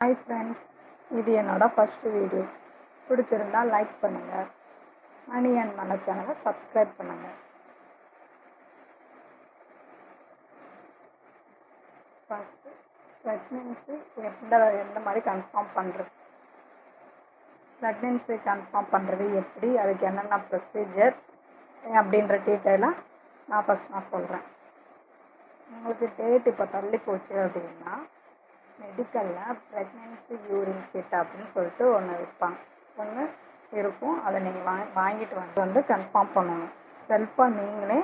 Hi friends இது என்னோடய first video பிடிச்சிருந்தா லைக் பண்ணுங்கள் மணி அண்ட் மன சேனலை சப்ஸ்கிரைப் பண்ணுங்கள் ஃபஸ்ட்டு ப்ரெக்னென்சி எந்த எந்த மாதிரி கன்ஃபார்ம் பண்ணுறது ப்ரெக்னென்சி கன்ஃபார்ம் பண்ணுறது எப்படி? அதுக்கு என்னென்ன ப்ரொசீஜர் அப்படின்ற டீட்டெயிலாக நான் ஃபஸ்ட் நான் சொல்கிறேன் உங்களுக்கு டேட் இப்போ தள்ளி போச்சு அப்படின்னா மெடிக்கலில் ப்ரெக்னென்சி யூரின் கிட் அப்படின்னு சொல்லிட்டு ஒன்று விற்பாங்க ஒன்று இருக்கும். அதை நீங்கள் வாங்கி வாங்கிட்டு வந்து வந்து கன்ஃபார்ம் பண்ணணும். செல்ஃபாக நீங்களே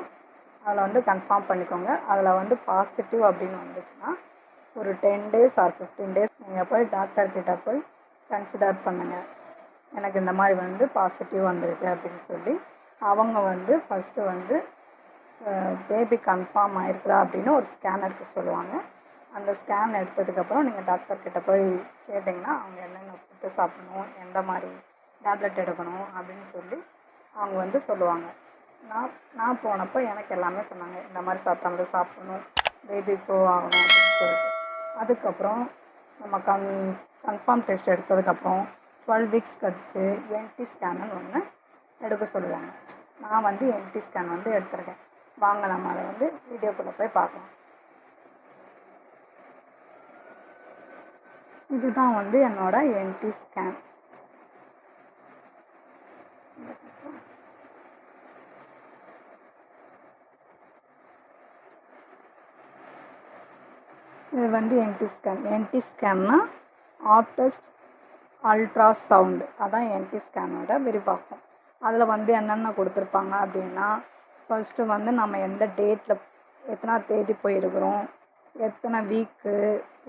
அதில் வந்து கன்ஃபார்ம் பண்ணிக்கோங்க. அதில் வந்து பாசிட்டிவ் அப்படின்னு வந்துச்சுன்னா ஒரு ten days or fifteen days நீங்கள் போய் டாக்டர்கிட்ட போய் கன்சிடர் பண்ணுங்கள் எனக்கு இந்த மாதிரி வந்து பாசிட்டிவ் வந்திருக்கு அப்படின்னு சொல்லி அவங்க வந்து ஃபஸ்ட்டு வந்து பேபி கன்ஃபார்ம் ஆயிருக்குதா அப்படின்னு ஒரு ஸ்கேனருக்கு சொல்லுவாங்க. அந்த ஸ்கேன் எடுத்ததுக்கப்புறம் நீங்கள் டாக்டர் கிட்ட போய் கேட்டிங்கன்னா அவங்க என்னென்ன ஃபுட்டு சாப்பிடணும் எந்த மாதிரி டேப்லெட் எடுக்கணும் அப்படின்னு சொல்லி அவங்க வந்து சொல்லுவாங்க. நான் நான் போனப்போ எனக்கு எல்லாமே சொன்னாங்க. இந்த மாதிரி சாப்பிட்டாங்க சாப்பிடணும் பேபி ப்ரோ ஆகணும் அப்படின்னு சொல்லிட்டு. அதுக்கப்புறம் நம்ம கன் கன்ஃபார்ம் டெஸ்ட் எடுத்ததுக்கப்புறம் டுவெல் வீக்ஸ் கழிச்சு என்டி ஸ்கேனுன்னு ஒன்று எடுக்க சொல்லுவாங்க. நான் வந்து என்டி ஸ்கேன் வந்து எடுத்திருக்கேன். வாங்க நம்ம அதை வந்து வீடியோக்குள்ளே போய் பார்க்கலாம். இதுதான் வந்து என்னோட என்டி ஸ்கேன் இது வந்து என்டி ஸ்கேன் என்டி ஸ்கேன்னா ஆப்டஸ்ட் அல்ட்ரா சவுண்டு அதான் என்டி ஸ்கேனோட விரிவாக்கம். அதில் வந்து என்னென்ன கொடுத்துருப்பாங்க அப்படின்னா ஃபஸ்ட்டு வந்து நம்ம எந்த டேட்டில் எத்தனை தேதி போயிருக்கிறோம் எத்தனை வீக்கு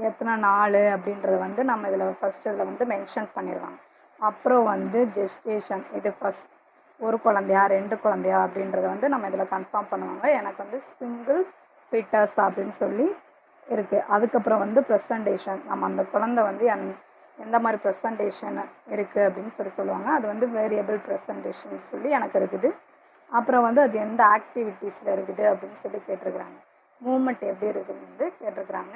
எத்தனை நாள் அப்படின்றத வந்து நம்ம இதில் ஃபஸ்ட்டு இதில் வந்து மென்ஷன் பண்ணிடுவாங்க அப்புறம் வந்து ஜெஸ்டேஷன் இது ஃபஸ்ட் ஒரு குழந்தையா ரெண்டு குழந்தையா அப்படின்றத வந்து நம்ம இதில் கன்ஃபார்ம் பண்ணுவாங்க. எனக்கு வந்து சிங்கிள் ஃபிட்டர்ஸ் அப்படின்னு சொல்லி இருக்குது அதுக்கப்புறம் வந்து ப்ரெசன்டேஷன் நம்ம அந்த குழந்தை வந்து என் எந்த மாதிரி ப்ரெசன்டேஷன் இருக்குது அப்படின்னு சொல்லி சொல்லுவாங்க. அது வந்து வேரியபிள் ப்ரெசன்டேஷன் சொல்லி எனக்கு இருக்குது. அப்புறம் வந்து அது எந்த ஆக்டிவிட்டீஸில் இருக்குது அப்படின்னு சொல்லி கேட்டிருக்கிறாங்க. மூமெண்ட் எப்படி இருக்குதுன்னு வந்து கேட்டிருக்கிறாங்க.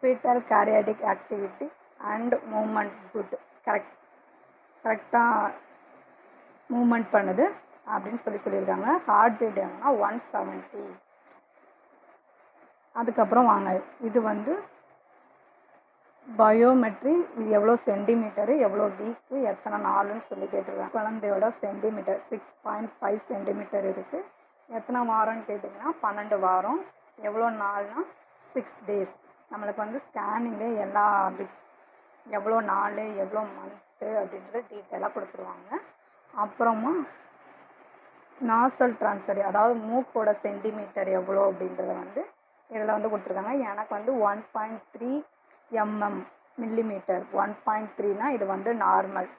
Foetal cardiac activity and movement good correct கரெக்டாக மூமெண்ட் பண்ணுது அப்படின்னு சொல்லி சொல்லியிருக்காங்க. ஹார்ட் பீட் எவ்வளோனா ஒன் செவன்ட்டி அதுக்கப்புறம் வாங்க. இது வந்து பயோமெட்ரி இது எவ்வளோ சென்டிமீட்டரு எவ்வளோ வீக்கு எத்தனை நாளுன்னு சொல்லி கேட்டிருக்காங்க. குழந்தையோட centimetre six point five centimetre இருக்குது எத்தனை வாரம்னு கேட்டிங்கன்னா பன்னெண்டு வாரம். எவ்வளோ நாள்னா சிக்ஸ் டேஸ் நம்மளுக்கு வந்து ஸ்கேனிங்கு எல்லா எவ்வளோ நாள் எவ்வளோ மந்த்து அப்படின்றது டீட்டெயிலாக கொடுத்துருவாங்க. அப்புறமா நாசல் ட்ரான்ஸ்ஃபர் அதாவது மூக்கோட சென்டிமீட்டர் எவ்வளோ அப்படின்றத வந்து இதில் வந்து கொடுத்துருக்காங்க. எனக்கு வந்து one point three MM millimetre one point த்ரீனா இது வந்து நார்மல்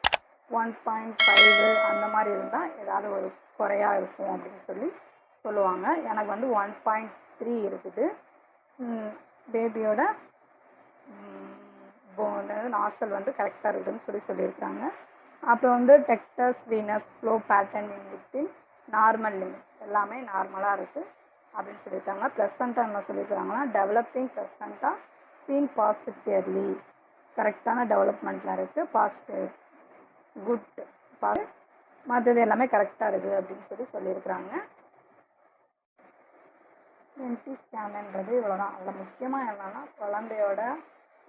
ஒன் பாயிண்ட் ஃபைவ் அந்த மாதிரி இருந்தால் ஏதாவது ஒரு குறையாக இருக்கும் அப்படின்னு சொல்லி சொல்லுவாங்க. எனக்கு வந்து ஒன் பாயிண்ட் த்ரீ இருக்குது. பேபியோட நாசல் வந்து கரெக்டாக இருக்குதுன்னு சொல்லி சொல்லியிருக்காங்க. அப்புறம் வந்து ductus venous flow pattern in within normal limit எல்லாமே நார்மலாக இருக்குது அப்படின்னு சொல்லியிருக்காங்க. ப்ளசண்ட்டாக என்ன சொல்லியிருக்காங்கன்னா டெவலப்பிங் ப்ளசண்ட்டாக சீன் பாசிட்டிவ்லி கரெக்டான டெவலப்மெண்ட்டில் இருக்குது பாசிட்டிவ் குட் பா மற்றது எல்லாமே கரெக்டாக இருக்குது அப்படின்னு சொல்லி சொல்லியிருக்கிறாங்க. எம்டி ஸ்கேனுன்றது இவ்வளோதான் அதில் முக்கியமாக என்னென்னா குழந்தையோட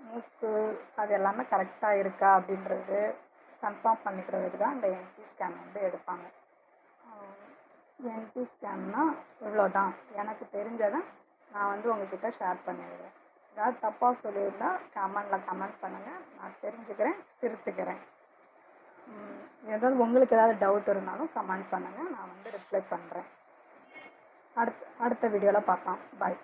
மூக்கு அது எல்லாமே கரெக்டாக இருக்கா அப்படின்றது கன்ஃபார்ம் பண்ணிக்கிறதுக்கு தான் இந்த எம்டி ஸ்கேன் வந்து எடுப்பாங்க. என்டி ஸ்கேன்னா இவ்வளோதான் எனக்கு தெரிஞ்சதை நான் வந்து உங்ககிட்ட ஷேர் பண்ணிடுறேன். ஏதாவது தப்பாக சொல்லியிருந்தால் கமெண்டில் கமெண்ட் பண்ணுங்கள் நான் தெரிஞ்சுக்கிறேன் திருத்துக்கிறேன். ஏதாவது உங்களுக்கு ஏதாவது டவுட் இருந்தாலும் கமெண்ட் பண்ணுங்கள் நான் வந்து ரிப்ளை பண்ணுறேன் அடுத் அடுத்த வீடியோவில் பார்க்கலாம். பாய்